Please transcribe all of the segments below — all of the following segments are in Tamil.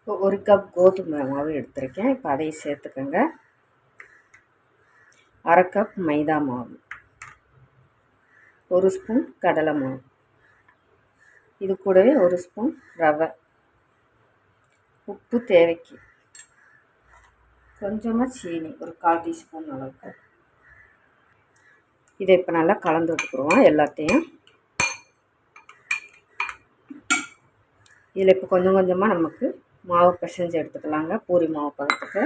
இப்போ ஒரு கப் கோதுமை மாவு எடுத்திருக்கேன். இப்போ அதையும் சேர்த்துக்கோங்க. அரை கப் மைதா மாவு. ஒரு ஸ்பூன் கடலை மாவு. இது கூடவே ஒரு ஸ்பூன் ரவை. உப்பு தேவைக்கு. கொஞ்சமாக சீனி ஒரு கால் டீஸ்பூன் அளவுக்கு. இதை இப்போ நல்லா கலந்து விட்டுக்குருவோம் எல்லாத்தையும். இதில் இப்போ கொஞ்சம் கொஞ்சமாக நமக்கு மாவு பிசைஞ்சு எடுத்துக்கலாங்க. பூரி மாவு பதத்துக்கு.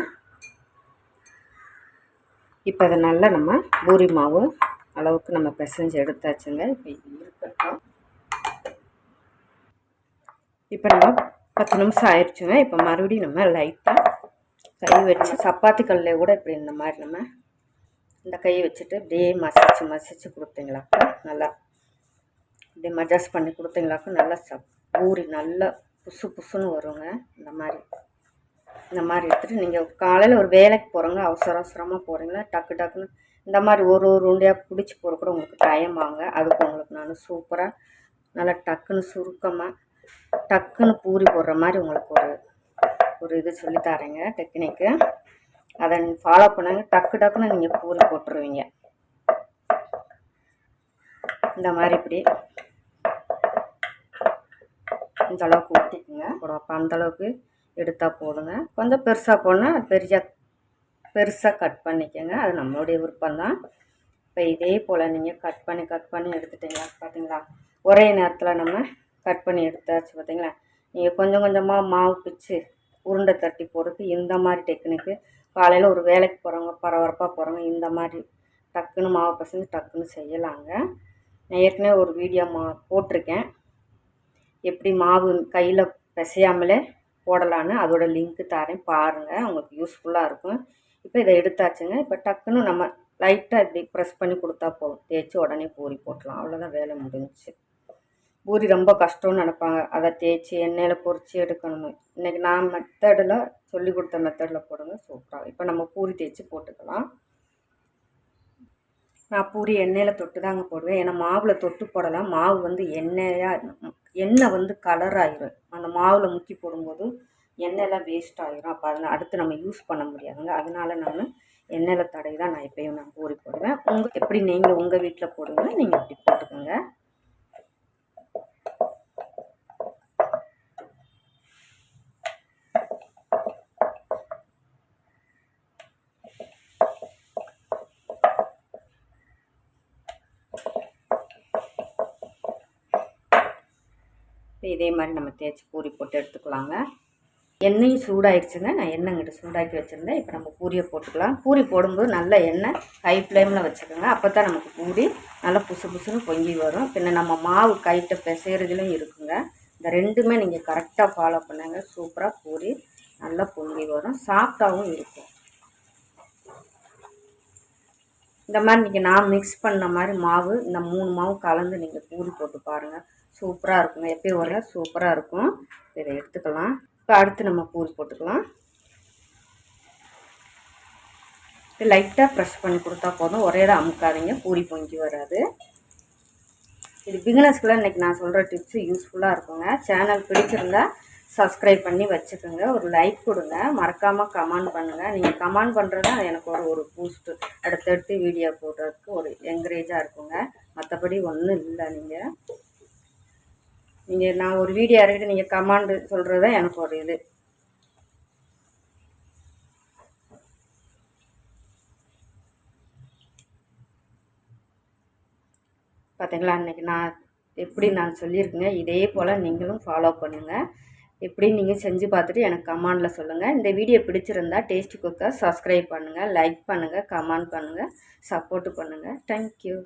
இப்போ அதை நல்லா நம்ம பூரி மாவு அளவுக்கு நம்ம பிசைஞ்சு எடுத்தாச்சுங்க. இப்போ இருக்கட்டும். இப்போ நம்ம பத்து நிமிஷம் ஆயிடுச்சுங்க. இப்போ மறுபடியும் நம்ம லைட்டாக கை வச்சு சப்பாத்தி கல்லில் கூட இப்படி இந்த மாதிரி நம்ம இந்த கையை வச்சுட்டு அப்படியே மசிச்சு மசிச்சு கொடுத்தீங்களாக்கா நல்லா. இப்படி மஜாஸ் பண்ணி கொடுத்தீங்களாக்கா நல்லா சப் பூரி நல்லா புசு புசுன்னு வருங்க. இந்த மாதிரி. இந்த மாதிரி எடுத்துகிட்டு நீங்கள் காலையில் ஒரு வேலைக்கு போகிறவங்க அவசர அவசரமாக போகிறீங்களா டக்கு டக்குன்னு இந்த மாதிரி ஒரு ஒரு உண்டையாக பிடிச்சி போகிற கூட உங்களுக்கு டைம் ஆகுங்க. அதுக்கு உங்களுக்கு நான் சூப்பராக நல்லா டக்குன்னு சுருக்கமாக டக்குன்னு பூரி போடுற மாதிரி உங்களுக்கு ஒரு ஒரு இது சொல்லித்தரேங்க டெக்னிக்கு அதை ஃபாலோ பண்ணுங்க. டக்கு டக்குன்னு நீங்கள் பூரி போட்டுருவீங்க. இந்த மாதிரி இப்படி. இந்த அளவுக்கு ஊற்றிக்குங்க அப்போ அந்தளவுக்கு எடுத்தால் போதுங்க. கொஞ்சம் பெருசாக போனால் பெரிய பெருசாக கட் பண்ணிக்கோங்க. அது நம்மளுடைய விருப்பம் தான் இப்போ இதே போல் நீங்கள் கட் பண்ணி கட் பண்ணி எடுத்துட்டீங்களா பார்த்தீங்களா ஒரே நேரத்தில் நம்ம கட் பண்ணி எடுத்தாச்சு பார்த்தீங்களா நீங்கள் கொஞ்சம் கொஞ்சமாக மாவு பிச்சு உருண்டை தட்டி போடுறதுக்கு இந்த மாதிரி டெக்னிக்கு காலையில் ஒரு வேலைக்கு போகிறவங்க பரபரப்பாக போகிறவங்க இந்த மாதிரி டக்குன்னு மாவு பசங்க டக்குன்னு செய்யலாங்க. நான் ஏற்கனவே ஒரு வீடியோ மா போட்டிருக்கேன். எப்படி மாவு கையில் பிசையாமலே போடலான்னு அதோட லிங்க்கு தரேன் பாருங்கள் உங்களுக்கு யூஸ்ஃபுல்லாக இருக்கும். இப்போ இதை எடுத்தாச்சுங்க. இப்போ டக்குன்னு நம்ம லைட்டாக இப்படி ப்ரெஸ் பண்ணி கொடுத்தா போதும். தேய்ச்சி உடனே பூரி போட்டலாம். அவ்வளோதான் வேலை முடிஞ்சிச்சு. பூரி ரொம்ப கஷ்டம்னு நினப்பாங்க. அதை தேய்ச்சி எண்ணெயில் பொரித்து எடுக்கணும் இன்றைக்கி நான் மெத்தடில் சொல்லி கொடுத்த மெத்தடில் போடுங்க சூப்பராக இப்போ நம்ம பூரி தேய்ச்சி போட்டுக்கலாம். நான் பூரி எண்ணெயில் தொட்டு தாங்க போடுவேன். ஏன்னா மாவில் தொட்டு போடலாம். மாவு வந்து எண்ணெயாக எண்ணெய் வந்து கலர் ஆயிரும். அந்த மாவில் முக்கி போடும்போது எண்ணெயெல்லாம் வேஸ்ட் ஆயிரும். அப்போ அதனால் அடுத்து நம்ம யூஸ் பண்ண முடியாதுங்க. அதனால நான் எண்ணெயில் தடவி தான் நான் எப்பயும் நான் பூரி போடுவேன். உங்கள் எப்படி நீங்கள் உங்கள் வீட்டில் போடுவீங்களோ நீங்கள் அப்படி போட்டுக்கோங்க. இதே மாதிரி நம்ம தேய்ச்சி பூரி போட்டு எடுத்துக்கலாங்க. எண்ணெயும் சூடாயிடுச்சுங்க நான் எண்ணெய்கிட்ட சூடாக்கி வச்சுருந்தேன். இப்போ நம்ம பூரியை போட்டுக்கலாம். பூரி போடும்போது நல்ல எண்ணெய் ஹை ஃப்ளேமில் வச்சுக்கோங்க. அப்போ தான் நமக்கு பூரி நல்லா புசு புசுன்னு பொங்கி வரும். பின்ன நம்ம மாவு கைட்ட பிசைறதுலையும் இருக்குங்க. இந்த ரெண்டுமே நீங்கள் கரெக்டாக ஃபாலோ பண்ணுங்க. சூப்பராக பூரி நல்லா பொங்கி வரும். சாஃப்டாகவும் இருக்கும். இந்த மாதிரி நீங்கள் நான் மிக்ஸ் பண்ண மாதிரி மாவு இந்த மூணு மாவு கலந்து நீங்கள் பூரி போட்டு பாருங்கள் சூப்பராக இருக்குங்க. எப்பயும் வர சூப்பராக இருக்கும். இதை எடுத்துக்கலாம். இப்போ அடுத்து நம்ம பூரி போட்டுக்கலாம். லைட்டாக ப்ரெஷ் பண்ணி கொடுத்தா போதும். ஒரே தான் அமுக்காதீங்க. பூரி பொங்கி வராது. இது பிகினர்ஸ்க்குலாம் இன்றைக்கி நான் சொல்கிற டிப்ஸு யூஸ்ஃபுல்லாக இருக்குங்க. சேனல் பிடிச்சிருந்தா சப்ஸ்கிரைப் பண்ணி வச்சுக்கோங்க. ஒரு லைக் கொடுங்க. மறக்காமல் கமெண்ட் பண்ணுங்கள் நீங்கள் கமெண்ட் பண்ணுறது தான் எனக்கு ஒரு ஒரு பூஸ்ட்டு அடுத்தடுத்து வீடியோ போடுறதுக்கு ஒரு என்கரேஜாக இருக்குங்க. மற்றபடி ஒன்றும் இல்லை நீங்கள் நீங்கள் நான் ஒரு வீடியோ இறக்கிட்டு நீங்கள் கமாண்டு சொல்கிறது தான் எனக்கு ஒரு இது. பார்த்தீங்களா அன்றைக்கி நான் எப்படி நான் சொல்லியிருக்கேங்க இதே போல் நீங்களும் ஃபாலோ பண்ணுங்கள் எப்படி நீங்கள் செஞ்சு பார்த்துட்டு எனக்கு கமெண்டில் சொல்லுங்கள் இந்த வீடியோ பிடிச்சிருந்தா டேஸ்டி குக்கர் சப்ஸ்கிரைப் பண்ணுங்கள் லைக் பண்ணுங்கள் கமெண்ட் பண்ணுங்கள் சப்போர்ட்டு பண்ணுங்கள் தேங்க்யூ